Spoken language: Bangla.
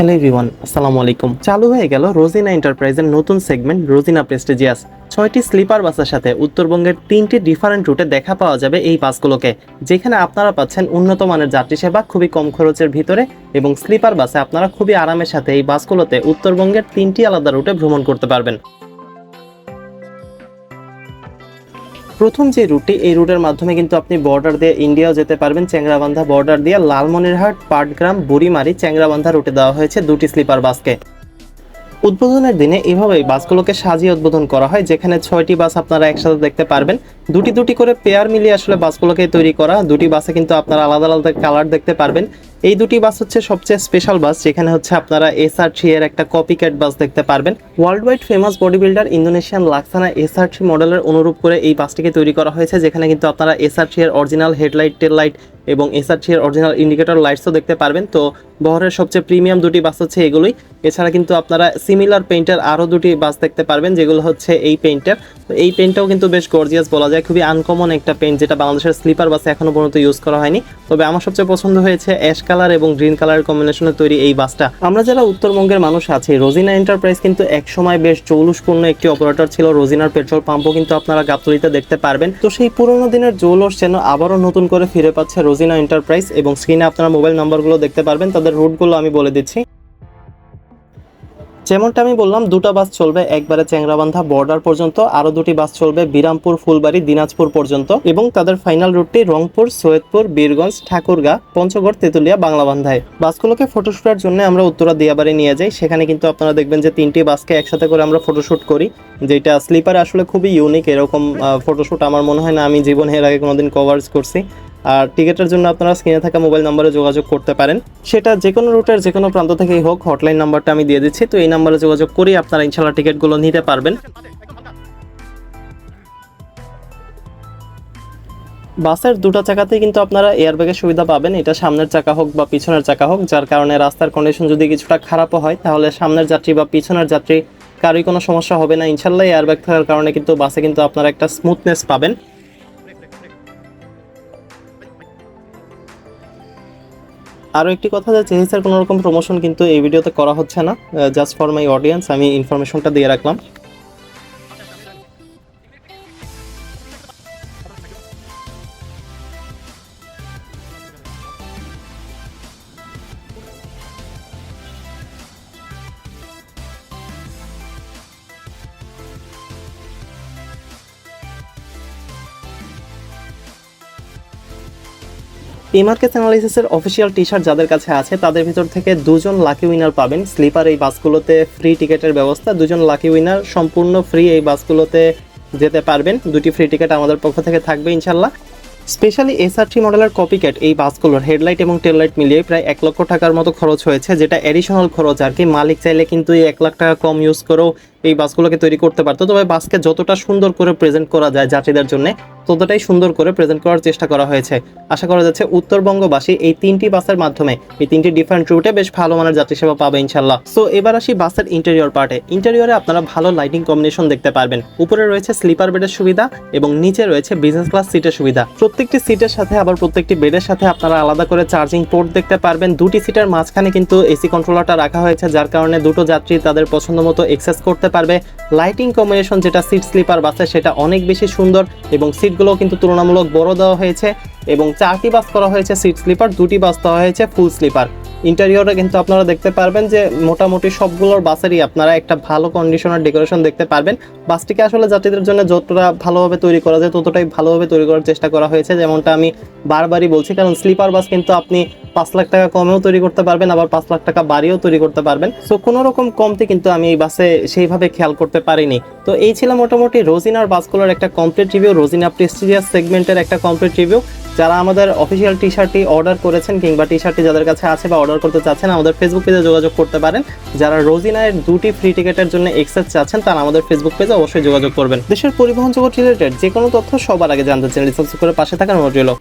হ্যালো এভরিওয়ান, আসসালামু আলাইকুম। চালু হয়ে গেল রোজিনা এন্টারপ্রাইজের নতুন সেগমেন্ট রোজিনা প্রেস্টিজিয়াস। ছয়টি স্লিপার বাসের সাথে উত্তরবঙ্গের তিনটি ডিফারেন্ট রুটে দেখা পাওয়া যাবে এই বাসগুলোকে, যেখানে আপনারা পাচ্ছেন উন্নত মানের যাত্রী সেবা খুবই কম খরচের ভিতরে এবং স্লিপার বাসে আপনারা খুবই আরামের সাথে এই বাসগুলোতে উত্তরবঙ্গের তিনটি আলাদা রুটে ভ্রমণ করতে পারবেন। প্রথম যে রুটটি, এই রুটের মাধ্যমে কিন্তু আপনি বর্ডার দিয়ে ইন্ডিয়াও যেতে পারবেন। চ্যাংরাবান্ধা বর্ডার দিয়ে লালমনিরহাট, পাটগ্রাম, বুড়িমারি চ্যাংরাবান্ধা রুটে দেওয়া হয়েছে দুটি স্লিপার বাসকে। উদ্বোধনের দিনে এভাবেই বাসগুলোকে সাজিয়ে উদ্বোধন করা হয়, যেখানে ছয়টি বাস আপনারা একসাথে দেখতে পারবেন। দুটি দুটি করে পেয়ার মিলিয়ে আসলে বাসগুলোকে তৈরি করা, দুটি বাসে কিন্তু আপনারা আলাদা আলাদা কালার দেখতে পারবেন। এই দুটি বাস হচ্ছে সবচেয়ে স্পেশাল বাস, যেখানে হচ্ছে আপনারা এসআর থ্রি এর একটা কপি ক্যাট বাস দেখতে পারবেন। World wide famous body builder Indonesian Laksana SR three মডেলের অনুরূপ করে এই বাসটিকে তৈরি করা হয়েছে, যেখানে কিন্তু আপনারা এসআর থ্রি এর অরিজিনাল হেডলাইট টেল লাইট এবং এসআর থ্রি এর অরিজিনাল ইন্ডিকেটর লাইটসও দেখতে পারবেন। তো বহরের সবচেয়ে প্রিমিয়াম দুটি বাস হচ্ছে এগুলোই। এছাড়া কিন্তু আপনারা সিমিলার পেইন্টের আরও দুটি বাস দেখতে পারবেন, যেগুলো হচ্ছে এই পেইন্টের তো এই পেইন্টটাও কিন্তু বেশ গর্জিয়াস বলা যায়, খুবই আনকমন একটা পেইন্ট যেটা বাংলাদেশের স্লিপার বাসে এখনও পর্যন্ত ইউজ করা হয়নি। তবে আমার সবচেয়ে পছন্দ হয়েছে অ্যাশ কালার এবং গ্রিন কালারের কম্বিনেশনে তৈরি এই বাসটা। আমরা যারা উত্তরবঙ্গের মানুষ আছি, রোজিনা এন্টারপ্রাইজ কিন্তু একসময় বেশ জৌলুসপূর্ণ একটি অপারেটর ছিল রোজিনার পেট্রোল পাম্পও কিন্তু আপনারা গাবতলিতে দেখতে পারবেন। তো সেই পুরোনো দিনের জৌলস যেন আবারও নতুন করে ফিরে পাচ্ছে রোজিনা এন্টারপ্রাইজ এবং স্ক্রিনে আপনারা মোবাইল নাম্বারগুলো দেখতে পারবেন, তাদের রুটগুলো আমি বলে দিচ্ছি। যেমনটা আমি বললাম, দুটো বাস চলবে একবারে চ্যাংরাবান্ধা বর্ডার পর্যন্ত, আরও দুটি বাস চলবে বিরামপুর, ফুলবাড়ি, দিনাজপুর পর্যন্ত এবং তাদের ফাইনাল রুটটি রংপুর, সৈয়দপুর, বীরগঞ্জ, ঠাকুরগা, পঞ্চগড়, তেতুলিয়া, বাংলাবান্ধায়। বাসগুলোকে ফটোশুটের জন্য আমরা উত্তরা দিয়াবাড়ি নিয়ে যাই। সেখানে কিন্তু আপনারা দেখবেন যে তিনটি বাসকে একসাথে করে আমরা ফটোশুট করি, যেটা স্লিপারে আসলে খুবই ইউনিক এরকম ফটোশুট আমার মনে হয় না, আমি জীবনে এর আগে কোনোদিন কভার করছি। আর টিকিটের জন্য আপনারা স্ক্রিনে থাকা মোবাইল নম্বরে যোগাযোগ করতে পারেন। সেটা যে কোনো রুটের যে কোনো প্রান্ত থেকেই হোক হটলাইন নাম্বারটা আমি দিয়ে দিচ্ছি। তো এই নাম্বারে যোগাযোগ করেই আপনারা ইনশাল্লাহ টিকিটগুলো নিতে পারবেন। বাসের দুটো চাকাতেই কিন্তু আপনারা এয়ারব্যাগের সুবিধা পাবেন। এটা সামনের চাকা হোক বা পিছনের চাকা হোক, যার কারণে রাস্তার কন্ডিশন যদি কিছুটা খারাপও হয়, তাহলে সামনের যাত্রী বা পিছনের যাত্রী কারোই কোনো সমস্যা হবে না। ইনশাল্লাহ এয়ারব্যাগ থাকার কারণে কিন্তু বাসে কিন্তু আপনারা একটা স্মুথনেস পাবেন। আরও একটি কথা যে, চেহিসের কোনো রকম প্রমোশন কিন্তু এই ভিডিওতে করা হচ্ছে না। জাস্ট ফর মাই অডিয়েন্স আমি ইনফরমেশনটা দিয়ে রাখলাম। ইমার্কেস অ্যানালিসিসের অফিসিয়াল টি শার্ট যাদের কাছে আছে, তাদের ভিতর থেকে দুজন লাকি উইনার পাবেন। স্লিপার এই বাসগুলোতে ফ্রি টিকেটের ব্যবস্থা। দুজন লাকি উইনার সম্পূর্ণ ফ্রি এই বাসগুলোতে যেতে পারবেন। দুটি ফ্রি টিকেট আমাদের পক্ষ থেকে থাকবে ইনশাল্লাহ। স্পেশালি এসআরটি মডেলের কপিক্যাট এই বাসগুলোর হেডলাইট এবং টেল লাইট মিলিয়ে প্রায় এক লক্ষ টাকার মতো খরচ হয়েছে, যেটা অ্যাডিশনাল খরচ আর কি। মালিক চাইলে কিন্তু এই এক লাখ টাকা কম ইউজ করেও এই বাসগুলোকে তৈরি করতে পারতো। তবে বাসকে যতটা সুন্দর করে প্রেজেন্ট করা যায় যাত্রীদের জন্য, ততটাই সুন্দর করে প্রেজেন্ট করার চেষ্টা করা হয়েছে। আশা করা যাচ্ছে উত্তরবঙ্গবাসী এই তিনটি বাসের মাধ্যমে, এই তিনটি ডিফারেন্ট রুটে বেশ ভালো মানের যাত্রী সেবা পাবে ইনশাল্লাহ সো এবার আসি বাসের ইন্টেরিয়র পার্টে ইন্টেরিয়রে আপনারা ভালো লাইটিং কম্বিনেশন দেখতে পারবেন। উপরে রয়েছে স্লিপার বেডের সুবিধা এবং নিচে রয়েছে বিজনেস ক্লাস সিটের সুবিধা। প্রত্যেকটি সিটের সাথে আবার প্রত্যেকটি বেডের সাথে আপনারা আলাদা করে চার্জিং পোর্ট দেখতে পারবেন। দুটি সিটের মাঝখানে কিন্তু এসি কন্ট্রোলারটা রাখা হয়েছে, যার কারণে দুটো যাত্রী তাদের পছন্দ মতো এক্সেস করতে পারবে। লাইটিং কম্বিনেশন যেটা সিট স্লিপার বাসে, সেটা অনেক বেশি সুন্দর এবং সিটগুলোও কিন্তু তুলনামূলক বড় দেওয়া হয়েছে এবং চারটি বাস করা হয়েছে সিট স্লিপার দুটি বাস দেওয়া হয়েছে ফুল স্লিপার ইন্টেরিয়রে কিন্তু আপনারা দেখতে পারবেন যে মোটামুটি সবগুলোর বাসেরই আপনারা একটা ভালো কন্ডিশনার ডেকোরেশন দেখতে পারবেন। বাসটিকে আসলে যাত্রীদের জন্য যতটা ভালোভাবে তৈরি করা যায়, ততটাই ভালোভাবে তৈরি করার চেষ্টা করা হয়েছে। যেমনটা আমি বারবারই বলছি, কারণ স্লিপার বাস কিন্তু আপনি পাঁচ লাখ টাকা কমেও তৈরি করতে পারবেন, আবার পাঁচ লাখ টাকা বাড়িও তৈরি করতে পারবেন। সো কোনো রকম কমতে কিন্তু আমি এই বাসে সেইভাবে খেয়াল করতে পারিনি। তো এই ছিল মোটামুটি রোজিনার বাসগুলোর একটা কমপ্লিট রিভিউ রোজিনা প্রেস্টিজিয়াস সেগমেন্টের একটা কমপ্লিট রিভিউ যারা আমাদের অফিসিয়াল টি শার্টটি অর্ডার করেছেন কিংবা টি শার্টটি যাদের কাছে আছে বা অর্ডার করতে চাচ্ছেন, আমাদের ফেসবুক পেজে যোগাযোগ করতে পারেন। যারা রোজিনায়ের দুটি ফ্রি টিকেটের জন্য এক্সেস চাচ্ছেন, তারা আমাদের ফেসবুক পেজে অবশ্যই যোগাযোগ করবেন। দেশের পরিবহন জগৎ রিলেটেড যে কোনো তথ্য সবার আগে জানতে চ্যানেল সাবস্ক্রাইব করে পাশে থাকার অনুরোধ